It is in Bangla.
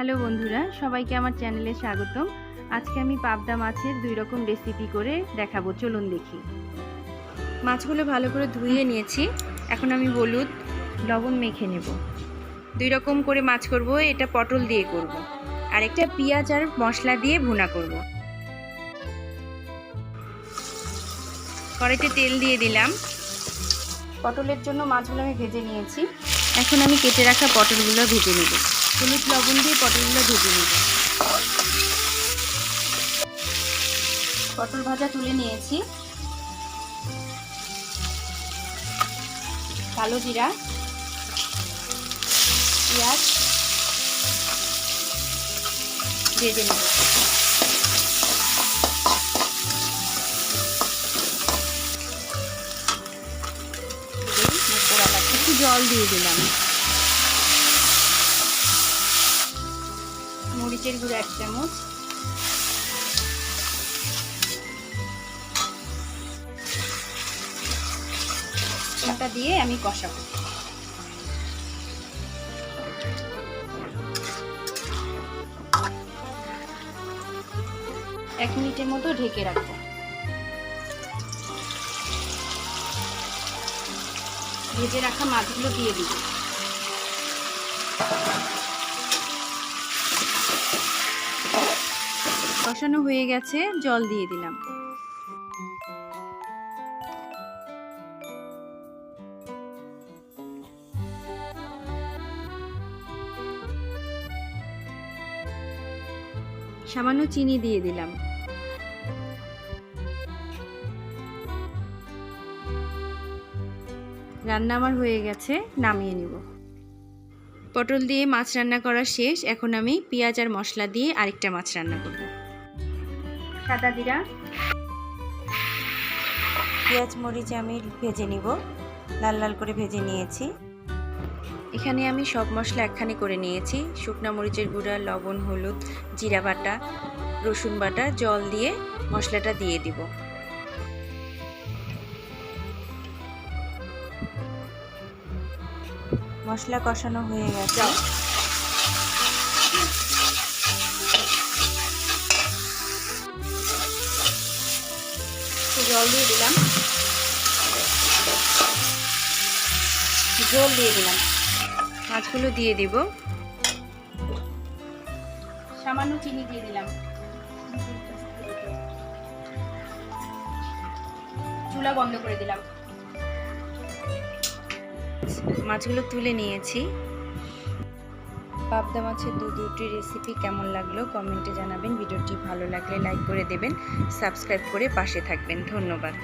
হ্যালো বন্ধুরা, সবাইকে আমার চ্যানেলে স্বাগতম। আজকে আমি পাবদা মাছের দুই রকম রেসিপি করে দেখাবো, চলুন দেখি। মাছগুলো ভালো করে ধুয়ে নিয়েছি, এখন আমি হলুদ, লবণ মেখে নেব। দুই রকম করে মাছ করব, এটা পটল দিয়ে করব। আর একটা পেঁয়াজ আর মশলা দিয়ে ভুনা করব। কড়াইতে তেল দিয়ে দিলাম। পটলের জন্য মাছগুলো আমি ভেজে নিয়েছি। এখন আমি কেটে রাখা পটলগুলো ভেজে নেব। হলুদ লবণ দিয়ে পটলগুলো ভেজে নেব। পটল ভাজা তুলে নিয়েছি। কালো জিরা, পেঁয়াজ ভেজে নেব। জল দিয়ে দিলাম। মরিচের গুঁড়ো এক চামচ। ওটা দিয়ে আমি কষাবো। এক মিনিটের মতো ঢেকে রাখব। ভেজে রাখা মাছগুলো দিয়ে দিব। কষানো হয়ে গেছে, জল দিয়ে দিলাম। সামান্য চিনি দিয়ে দিলাম। রান্না আমার হয়ে গেছে, নামিয়ে নিব। পটল দিয়ে মাছ রান্না করা শেষ, এখন আমি পেঁয়াজ আর মশলা দিয়ে আরেকটা মাছ রান্না করব। সাদা জিরা পেঁয়াজ মরিচ আমি ভেজে নিব। লাল লাল করে ভেজে নিয়েছি। এখানে আমি সব মশলা একখানে করে নিয়েছি। শুকনা মরিচের গুঁড়া লবণ হলুদ জিরা বাটা রসুন বাটা জল দিয়ে মশলাটা দিয়ে দিব। মশলা কষানো হয়ে গেছে। জল দিয়ে দিলাম। জল দিয়ে দিলাম। মাছগুলো দিয়ে দিব। সামান্য চিনি দিয়ে দিলাম। চুলা বন্ধ করে দিলাম। মাছগুলো তুলে নিয়েছি। পাবদা মাছের দু দুটি রেসিপি কেমন লাগল কমেন্টে জানাবেন। ভিডিওটি ভালো লাগলে লাইক করে দেবেন সাবস্ক্রাইব করে পাশে থাকবেন। ধন্যবাদ।